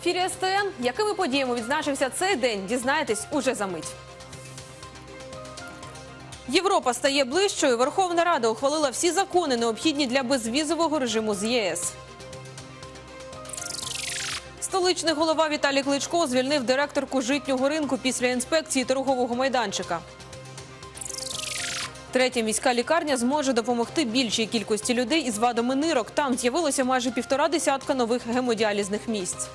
Ефірі СТН. Якими подіями відзначився цей день? Дізнаєтесь уже за мить. Європа стає ближчою. Верховна Рада ухвалила всі закони, необхідні для безвізового режиму з ЄС. Столичний голова Віталій Кличко звільнив директорку житнього ринку після інспекції торгового майданчика. Третя міська лікарня зможе допомогти більшій кількості людей із вадами нирок. Там з'явилося майже півтора десятка нових гемодіалізних місць.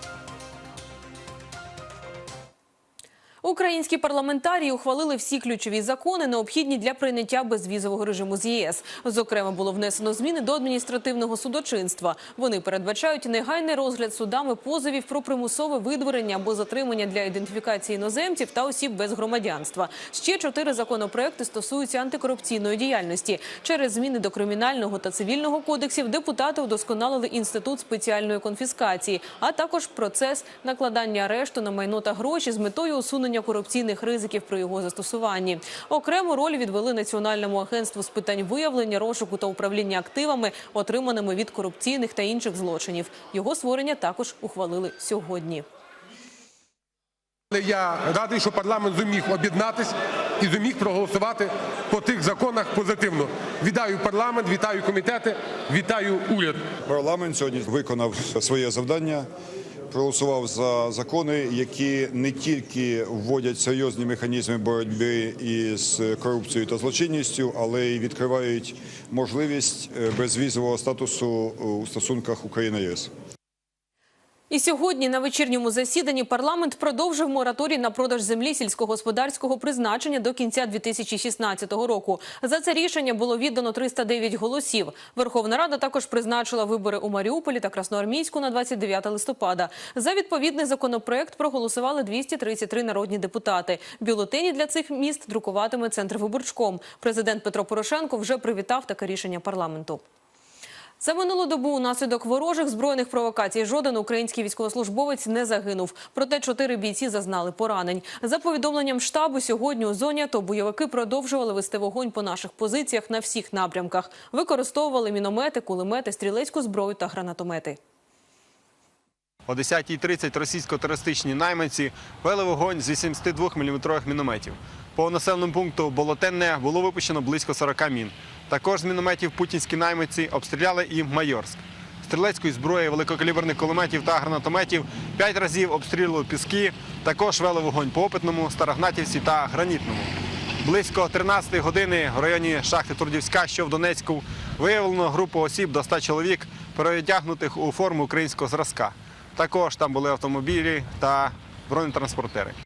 Українські парламентарії ухвалили всі ключові закони, необхідні для прийняття безвізового режиму з ЄС. Зокрема, було внесено зміни до адміністративного судочинства. Вони передбачають негайний розгляд судами позовів про примусове видворення або затримання для ідентифікації іноземців та осіб без громадянства. Ще чотири законопроекти стосуються антикорупційної діяльності. Через зміни до кримінального та цивільного кодексів депутати удосконалили інститут спеціальної конфіскації, а також процес накладання арешту на майно та гроші з метою усунення корупційних ризиків при його застосуванні. Окрему роль відвели Національному агентству з питань виявлення, розшуку та управління активами, отриманими від корупційних та інших злочинів. Його створення також ухвалили сьогодні. Але я радий, що парламент зуміг об'єднатись і зуміг проголосувати по тих законах позитивно. Вітаю парламент, вітаю комітети, вітаю уряд. Парламент сьогодні виконав своє завдання, проголосував за закони, які не тільки вводять серйозні механізми боротьби із корупцією та злочинністю, але й відкривають можливість е, безвізового статусу у стосунках України ЄС. І сьогодні на вечірньому засіданні парламент продовжив мораторій на продаж землі сільськогосподарського призначення до кінця 2016 року. За це рішення було віддано 309 голосів. Верховна Рада також призначила вибори у Маріуполі та Красноармійську на 29 листопада. За відповідний законопроект проголосували 233 народні депутати. Бюлетені для цих міст друкуватиме центр виборчком. Президент Петро Порошенко вже привітав таке рішення парламенту. За минулу добу унаслідок ворожих збройних провокацій жоден український військовослужбовець не загинув. Проте чотири бійці зазнали поранень. За повідомленням штабу, сьогодні у зоні АТО бойовики продовжували вести вогонь по наших позиціях на всіх напрямках. Використовували міномети, кулемети, стрілецьку зброю та гранатомети. О 10.30 російсько-терористичні найманці вели вогонь з 82-мм мінометів. По населеному пункту Болотенне було випущено близько 40 мін. Також з мінометів путінські найманці обстріляли і Майорськ. Стрілецької зброї, великокаліберних кулеметів та гранатометів п'ять разів обстрілювали піски. Також вели вогонь по Опитному, Старогнатівці та Гранітному. Близько 13 години в районі шахти Трудівська, що в Донецьку, виявлено групу осіб до 100 чоловік, переодягнутих у форму українського зразка. Також там були автомобілі та бронетранспортери.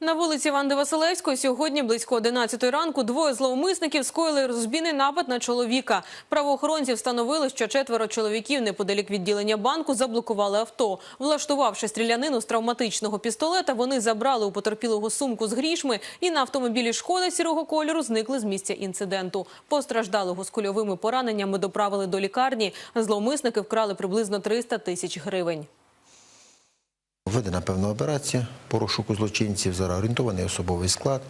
На вулиці Ванди Василевської сьогодні близько 11 ранку двоє зловмисників скоїли розбійний напад на чоловіка. Правоохоронці встановили, що четверо чоловіків неподалік відділення банку заблокували авто. Влаштувавши стрілянину з травматичного пістолета, вони забрали у потерпілого сумку з грішми і на автомобілі шкоди сірого кольору зникли з місця інциденту. Постраждалого з кульовими пораненнями доправили до лікарні. Зловмисники вкрали приблизно 300 тисяч гривень. Введена певна операція по розшуку злочинців, зараз орієнтований особовий склад,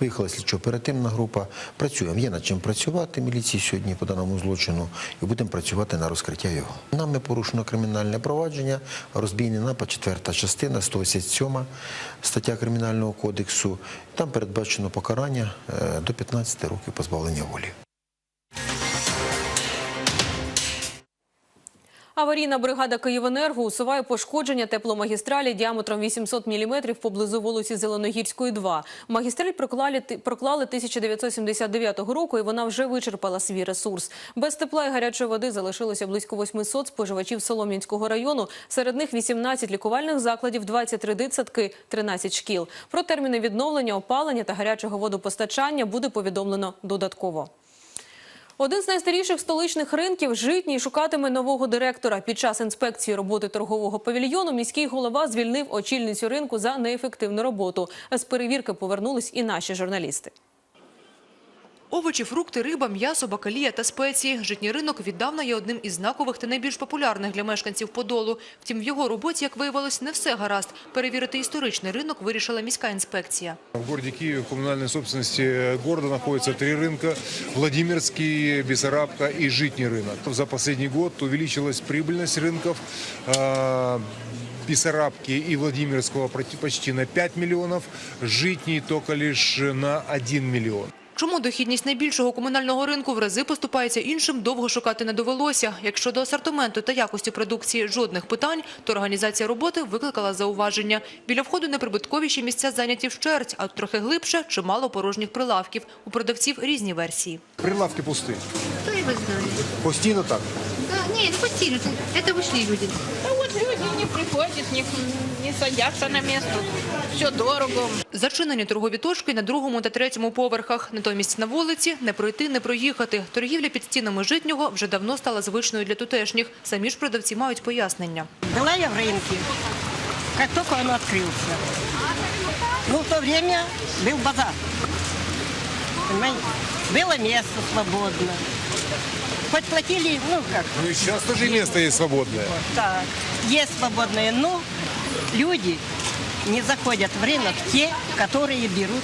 виїхала слідчо-оперативна група. Працюємо, є над чим працювати міліції сьогодні по даному злочину і будемо працювати на розкриття його. Нами порушено кримінальне провадження, розбійний напад, четверта частина, 187 стаття Кримінального кодексу. Там передбачено покарання е, до 15 років позбавлення волі. Аварійна бригада Київенерго усуває пошкодження тепломагістралі діаметром 800 мм поблизу вулиці Зеленогірської, 2. Магістраль проклали, проклали 1979 року, і вона вже вичерпала свій ресурс. Без тепла і гарячої води залишилося близько 800 споживачів Солом'янського району. Серед них 18 лікувальних закладів, 23 дитсадки, 13 шкіл. Про терміни відновлення, опалення та гарячого водопостачання буде повідомлено додатково. Один з найстаріших столичних ринків житній шукатиме нового директора. Під час інспекції роботи торгового павільйону міський голова звільнив очільницю ринку за неефективну роботу. З перевірки повернулись і наші журналісти. Овочі, фрукти, риба, м'ясо, бакалія та спеції. Житній ринок віддавна є одним із знакових та найбільш популярних для мешканців Подолу. Втім, в його роботі, як виявилось, не все гаразд. Перевірити історичний ринок вирішила міська інспекція. В городе Киеве в коммунальной собственности города находится три рынка – Владимирский, Бессарабка и Житний рынок. За последний год увеличилась прибыльность рынков а, Бессарабки и Владимирского проти- почти на 5 миллионов, Житний только лишь на 1 миллион. Чому дохідність найбільшого комунального ринку в рази поступається іншим, довго шукати не довелося. Якщо до асортименту та якості продукції жодних питань, то організація роботи викликала зауваження. Біля входу неприбутковіші місця зайняті вщерть, а трохи глибше – чимало порожніх прилавків. У продавців різні версії. Прилавки пусты. Кто его знает? Постійно так. Да, нет, пустили. Это ушли люди. Люди не приходят, не, не садятся на место. Все дорого. Зачинені торгові точки на другому та третьому поверхах. Натомість на вулиці не пройти, не проїхати. Торгівля під стінами житнього вже давно стала звичною для тутешніх. Самі ж продавці мають пояснення. Была я в рынке, как только он открылся. Ну, в то время был базар. Понимаете? Было место свободно. Хоть платили, ну как, Ну и сейчас тоже место есть свободное. так, есть свободное, но люди не заходят в рынок те, которые берут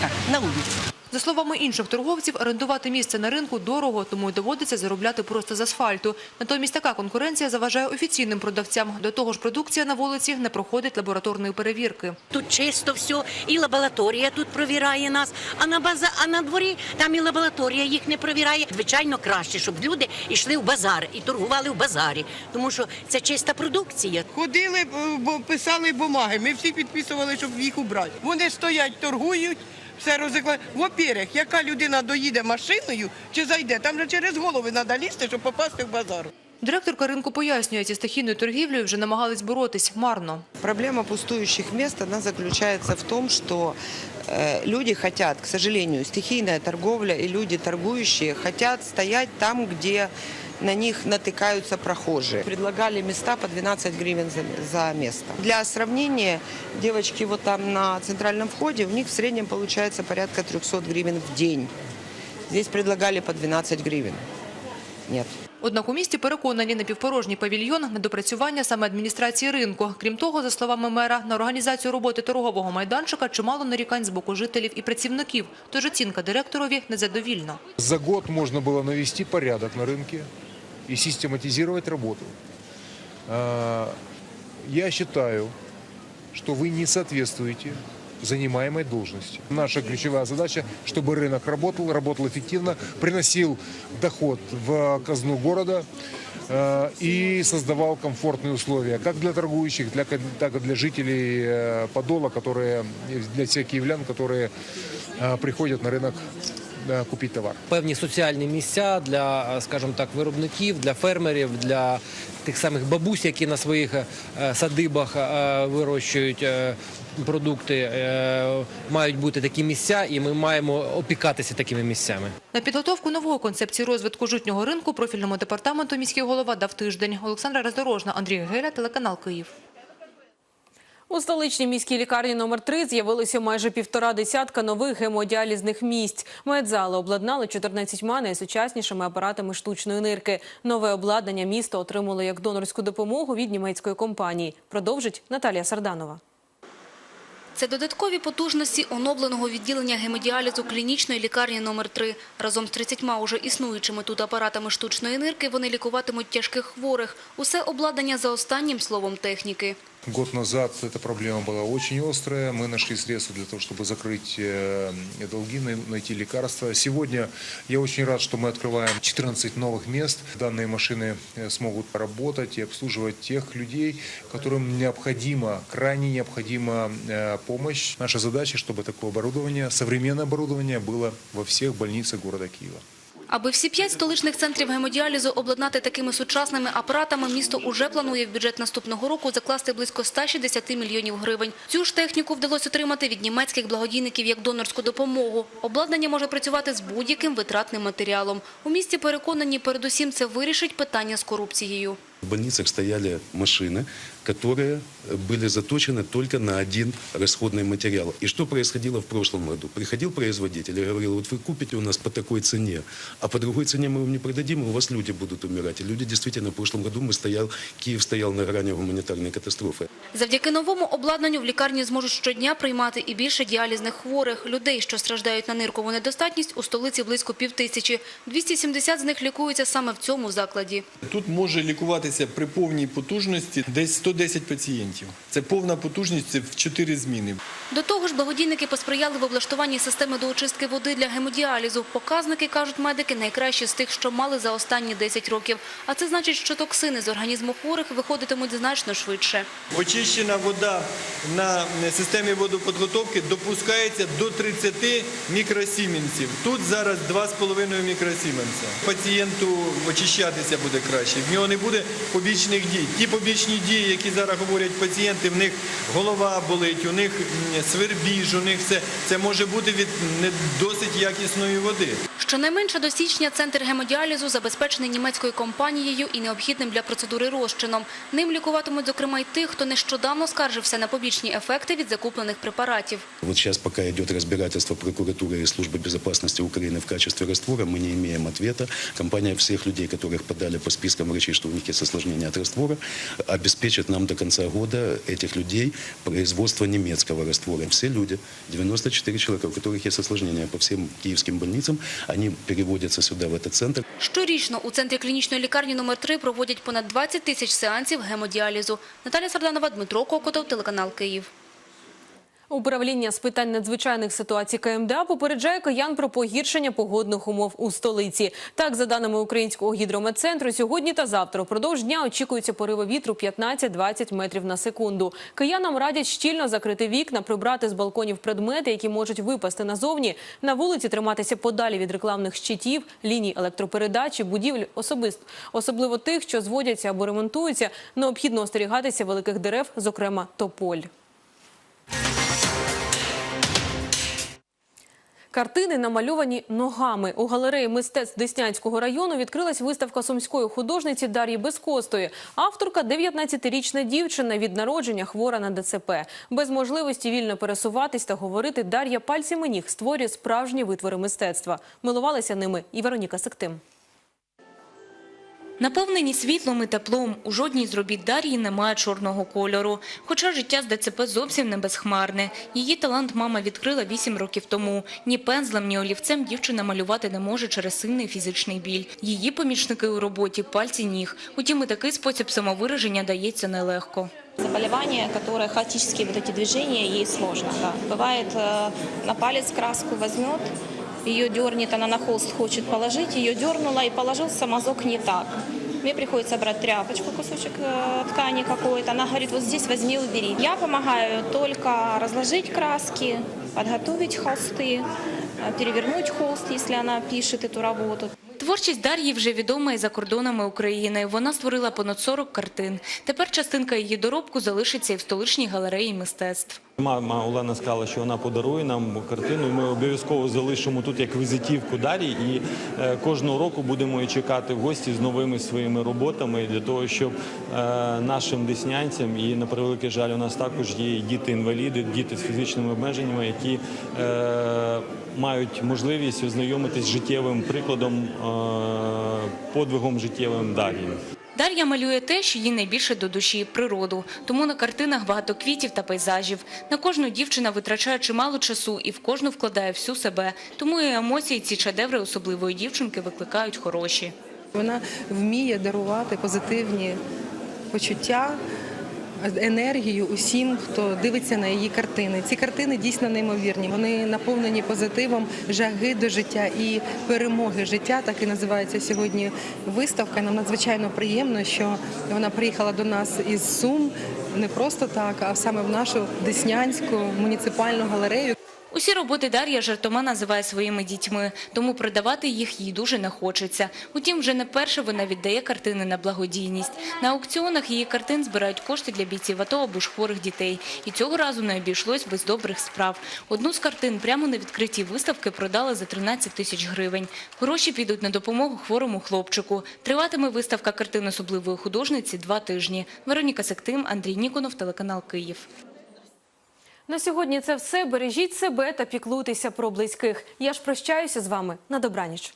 как, на улице. За словами інших торговців, орендувати місце на ринку дорого, тому й доводиться заробляти просто з асфальту. Натомість така конкуренція заважає офіційним продавцям. До того ж, продукція на вулиці не проходить лабораторної перевірки. Тут чисто все, і лабораторія тут провіряє нас, а на база, а на дворі там і лабораторія їх не провіряє. Звичайно, краще, щоб люди йшли в базар і торгували в базарі, тому що це чиста продукція. Ходили, бо писали бумаги. Ми всі підписували, щоб їх убрати. Вони стоять, торгують. Все розикла. Во-первых, яка людина доїде машиною чи зайде, там же через голови треба лізти, щоб попасти в базар. Директорка ринку пояснює, зі стихійною торгівлею вже намагались боротись марно. Проблема пустующих мест, она заключается в том, что э, люди хотят, к сожалению, стихийная торговля и люди торгующие хотят стоять там, где на них натыкаются прохожие. Предлагали места по 12 гривен за, за место. Для сравнения, девочки вот там на центральном входе, у них в среднем получается порядка 300 гривен в день. Здесь предлагали по 12 гривен. Нет. Однак у місті переконані напівпорожній павільйон – недопрацювання саме адміністрації ринку. Крім того, за словами мера, на організацію роботи торгового майданчика чимало нарікань з боку жителів і працівників. Тож оцінка директорові незадовільна. За год можно было навести порядок на рынке И систематизировать работу. А, Я считаю, что вы не соответствуете занимаемой должности. Наша ключевая задача, чтобы рынок работал, работал эффективно, приносил доход в казну города э, и создавал комфортные условия как для торгующих, для, так и для жителей э, Подола, которые, для всех киевлян, которые э, приходят на рынок э, купить товар. певні соціальні місця для, е, скажімо так, виробників, для фермерів, для тих самих бабусь, які на своїх е, садибах е, вирощують е, продукти. Е, Мають бути такі місця, і ми маємо опікатися такими місцями. На підготовку нової концепції розвитку житнього ринку профільному департаменту міський голова дав тиждень. Олександра Роздорожна, Андрій Геля, телеканал Київ. У столичній міській лікарні номер 3 з'явилося майже півтора десятка нових гемодіалізних місць. Медзали обладнали 14 найсучаснішими апаратами штучної нирки. Нове обладнання місто отримало як донорську допомогу від німецької компанії. Продовжить Наталія Сарданова. Це додаткові потужності оновленого відділення гемодіалізу клінічної лікарні номер 3 Разом з 30 уже існуючими тут апаратами штучної нирки вони лікуватимуть тяжких хворих. Усе обладнання за останнім словом техніки. Год назад эта проблема была очень острая. Мы нашли средства для того, чтобы закрыть э, долги, най- найти лекарства. Сегодня я очень рад, что мы открываем 14 новых мест. Данные машины э, смогут работать и обслуживать тех людей, которым необходима, крайне необходима э, помощь. Наша задача, чтобы такое оборудование, современное оборудование было во всех больницах города Киева. Аби всі п'ять столичних центрів гемодіалізу обладнати такими сучасними апаратами, місто уже планує в бюджет наступного року закласти близько 160 мільйонів гривень. Цю ж техніку вдалося отримати від німецьких благодійників як донорську допомогу. Обладнання може працювати з будь-яким витратним матеріалом. У місті переконані, передусім це вирішить питання з корупцією. В больницах стояли машины, которые были заточены только на один расходный материал. И что происходило в прошлом году? Приходил производитель и говорил, вот вы купите у нас по такой цене, а по другой цене мы вам не продадим, и у вас люди будут умирать. И люди действительно в прошлом году мы стоял, Киев стоял на грани гуманитарной катастрофы. Завдяки новому обладнанню в лікарні зможуть щодня приймати і більше діалізних хворих. Людей, що страждають на ниркову недостатність, у столиці близько півтисячі. 270 з них лікуються саме в цьому закладі. Тут може лікуватися при повній потужності десь 110 пацієнтів. Це повна потужність це в 4 зміни. До того ж, благодійники посприяли в облаштуванні системи доочистки води для гемодіалізу. Показники, кажуть медики, найкращі з тих, що мали за останні 10 років. А це значить, що токсини з організму хворих виходитимуть значно швидше. Очищена вода на системі водоподготовки допускається до 30 мікросіменців. Тут зараз 2,5 мікросіменця. Пацієнту очищатися буде краще. В нього не буде побічних дій. Ті побічні дії, які зараз говорять пацієнти, в них голова болить, у них свербіж, у них все. Це може бути від досить якісної води. Щонайменше до січня центр гемодіалізу забезпечений німецькою компанією і необхідним для процедури розчином. Ним лікуватимуть, зокрема, й тих, хто нещодавно скаржився на побічні ефекти від закуплених препаратів. Вот сейчас, пока идет разбирательство прокуратуры и службы безопасности Украины в качестве раствора, мы не имеем ответа. Компания всех людей, которых подали по спискам врачей, что у них есть осложнения от раствора, обеспечит нам до конца года этих людей производство немецкого раствора. Все люди, 94 человека, у которых есть осложнения по всем киевским больницам, они переводятся сюда, в этот центр. Щорічно у центрі клінічної лікарні номер 3 проводять понад 20 тисяч сеансів гемодіалізу. Наталя Сарданова, Дмитро Кокотов, телеканал Київ. Управління з питань надзвичайних ситуацій КМДА попереджає киян про погіршення погодних умов у столиці. Так, за даними Українського гідрометцентру, сьогодні та завтра впродовж дня очікуються пориви вітру 15-20 метрів на секунду. Киянам радять щільно закрити вікна, прибрати з балконів предмети, які можуть випасти назовні. На вулиці триматися подалі від рекламних щитів, ліній електропередачі, будівель особисто, особливо тих, що зводяться або ремонтуються. Необхідно остерігатися великих дерев, зокрема тополь. Картини намальовані ногами. У галереї мистецтв Деснянського району відкрилась виставка сумської художниці Дар'ї Безкостої. Авторка – 19-річна дівчина від народження хвора на ДЦП. Без можливості вільно пересуватись та говорити, Дар'я пальцями ніг створює справжні витвори мистецтва. Милувалася ними і Вероніка Сектим. Наповнені світлом і теплом, у жодній з робіт Дар'ї немає чорного кольору. Хоча життя з ДЦП зовсім не безхмарне. Її талант мама відкрила 8 років тому. Ні пензлем, ні олівцем дівчина малювати не може через сильний фізичний біль. Її помічники у роботі – пальці ніг. Утім, і такий спосіб самовираження дається нелегко. Заболевание, которое хаотические вот эти движения, ей сложно. Да. Бывает, э, на палец краску возьмет, ее дернет, она на холст хочет положить, ее дернула и положил самозок не так. Мне приходится брать тряпочку, кусочек э, ткани какой-то. Она говорит, вот здесь возьми, убери. Я помогаю только разложить краски, подготовить холсты, э, перевернуть холст, если она пишет эту работу. Творчість Дар'ї вже відома і за кордонами України. Вона створила понад 40 картин. Тепер частинка її доробку залишиться і в столичній галереї мистецтв. Мама Олена сказала, що вона подарує нам картину. Ми обов'язково залишимо тут як візитівку Дарі. І е, кожного року будемо її чекати гості з новими своїми роботами для того, щоб е, нашим деснянцям і на превеликий жаль, у нас також є діти-інваліди, діти з фізичними обмеженнями, які е, мають можливість ознайомитись з життєвим прикладом, подвигом життєвим Дар'ї. Дар'я малює те, що їй найбільше до душі – природу. Тому на картинах багато квітів та пейзажів. На кожну дівчина витрачає чимало часу і в кожну вкладає всю себе. Тому і емоції ці шедеври особливої дівчинки викликають хороші. Вона вміє дарувати позитивні почуття, енергію усім, хто дивиться на її картини. Ці картини дійсно неймовірні. Вони наповнені позитивом, жаги до життя і перемоги життя. Так і називається сьогодні виставка. Нам надзвичайно приємно, що вона приїхала до нас із Сум не просто так, а саме в нашу Деснянську муніципальну галерею. Усі роботи Дар'я жартома називає своїми дітьми, тому продавати їх їй дуже не хочеться. Утім, вже не перше вона віддає картини на благодійність. На аукціонах її картин збирають кошти для бійців АТО або ж хворих дітей. І цього разу не обійшлось без добрих справ. Одну з картин прямо на відкритій виставки продали за 13 тисяч гривень. Гроші підуть на допомогу хворому хлопчику. Триватиме виставка картин особливої художниці два тижні. Вероніка Сектим, Андрій Ніконов, телеканал Київ. На сьогодні це все. Бережіть себе та піклуйтеся про близьких. Я ж прощаюся з вами на добраніч.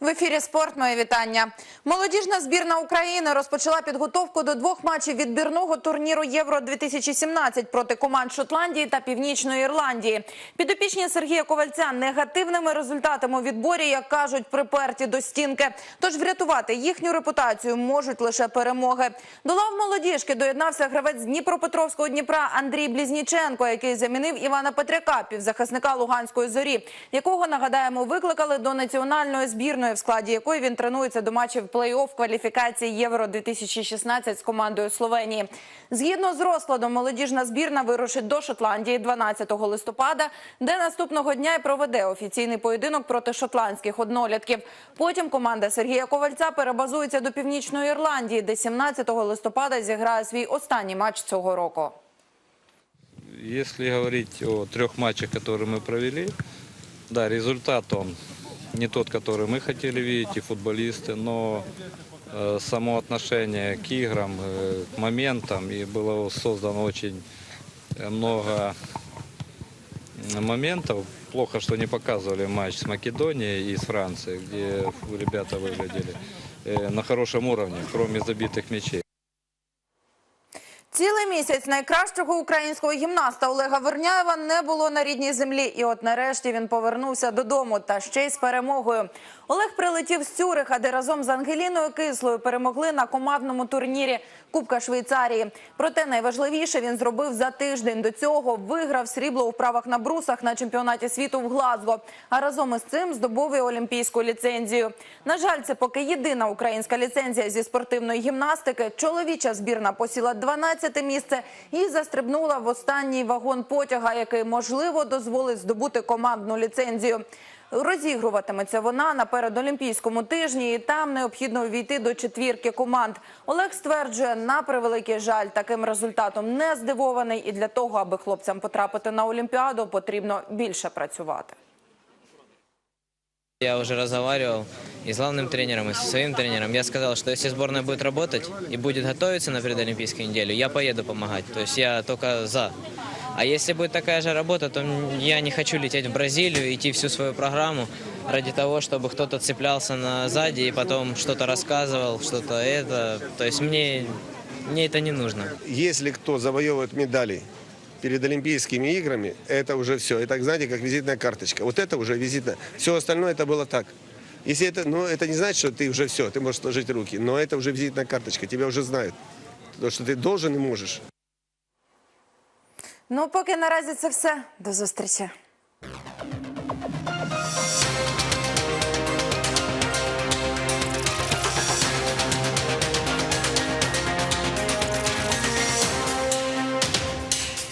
В ефірі спорт. Моє вітання. Молодіжна збірна України розпочала підготовку до двох матчів відбірного турніру Євро 2017 проти команд Шотландії та Північної Ірландії. Підопічні Сергія Ковальця негативними результатами у відборі, як кажуть, приперті до стінки. Тож врятувати їхню репутацію можуть лише перемоги. До лав молодіжки доєднався гравець Дніпропетровського Дніпра Андрій Блізніченко, який замінив Івана Петряка, півзахисника Луганської зорі, якого нагадаємо викликали до національної збірної, в складі якої він тренується до матчів плей-офф кваліфікації Євро 2016 з командою Словенії. Згідно з розкладом, молодіжна збірна вирушить до Шотландії 12 листопада, де наступного дня й проведе офіційний поєдинок проти шотландських однолітків. Потім команда Сергія Ковальця перебазується до Північної Ірландії, де 17 листопада зіграє свій останній матч цього року. Если говорить о трех матчах, которые мы провели, да, результат не тот, который мы хотели видеть, и футболисты, но э, само отношение к играм, э, к моментам, и было создано очень много моментов. Плохо, что не показывали матч с Македонией и с Францией, где ребята выглядели э, на хорошем уровне, кроме забитых мячей. Цілий місяць найкращого українського гімнаста Олега Верняєва не було на рідній землі. І от нарешті він повернувся додому та ще й з перемогою. Олег прилетів з Цюриха, де разом з Ангеліною Кислою перемогли на командному турнірі Кубка Швейцарії. Проте найважливіше він зробив за тиждень до цього. Виграв срібло у вправах на брусах на чемпіонаті світу в Глазго. А разом із цим здобув і олімпійську ліцензію. На жаль, це поки єдина українська ліцензія зі спортивної гімнастики. Чоловіча збірна посіла 12 місце і застрибнула в останній вагон потяга, який можливо дозволить здобути командну ліцензію. Розігруватиметься вона на передолімпійському тижні, і там необхідно увійти до четвірки команд. Олег стверджує, на превеликий жаль, таким результатом не здивований, і для того, аби хлопцям потрапити на Олімпіаду, потрібно більше працювати. Я уже разговаривал и с главным тренером, и со своим тренером. Я сказал, что если сборная будет работать и будет готовиться на предолимпийскую неделю, я поеду помогать. То есть я только за. А если будет такая же работа, то я не хочу лететь в Бразилию, идти всю свою программу ради того, чтобы кто-то цеплялся на сзади и потом что-то рассказывал, что-то это. То есть мне, мне это не нужно. Если кто завоевывает медали перед Олимпийскими играми, это уже все. Это, знаете, как визитная карточка. Вот это уже визитная. Все остальное это было так. Если это, ну, это не значит, что ты уже все, ты можешь сложить руки, но это уже визитная карточка, тебя уже знают. То, что ты должен и можешь. Ну, поки наразі це все. До зустрічі.